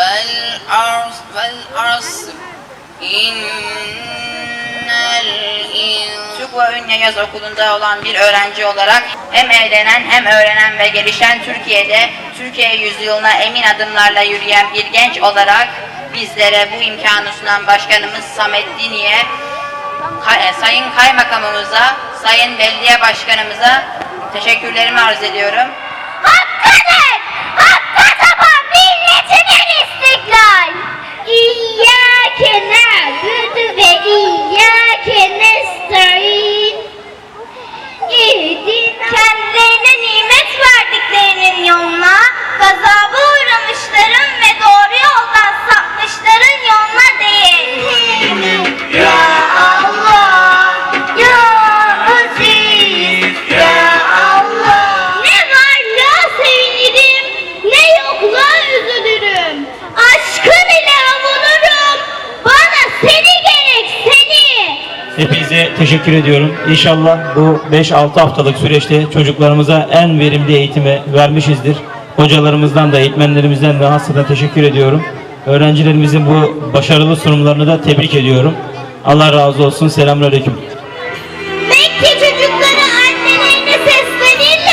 والأرض والأرض إن الإنسان Türk ve Ünye Yaz Okulu'nda olan bir öğrenci olarak hem evlenen hem öğrenen ve gelişen Türkiye'de Türkiye yüzyılına emin adımlarla yürüyen bir genç olarak bizlere bu imkanı sunan Başkanımız Samet Dini'ye, Kay- e, Sayın Kaymakamımıza, Sayın Belediye Başkanımıza teşekkürlerimi arz ediyorum. Hepinize teşekkür ediyorum. İnşallah bu 5-6 haftalık süreçte çocuklarımıza en verimli eğitimi vermişizdir. Hocalarımızdan da, eğitmenlerimizden de hastadan teşekkür ediyorum. Öğrencilerimizin bu başarılı sunumlarını da tebrik ediyorum. Allah razı olsun. Selamünaleyküm. Mekke çocukları annelerine seslenirler.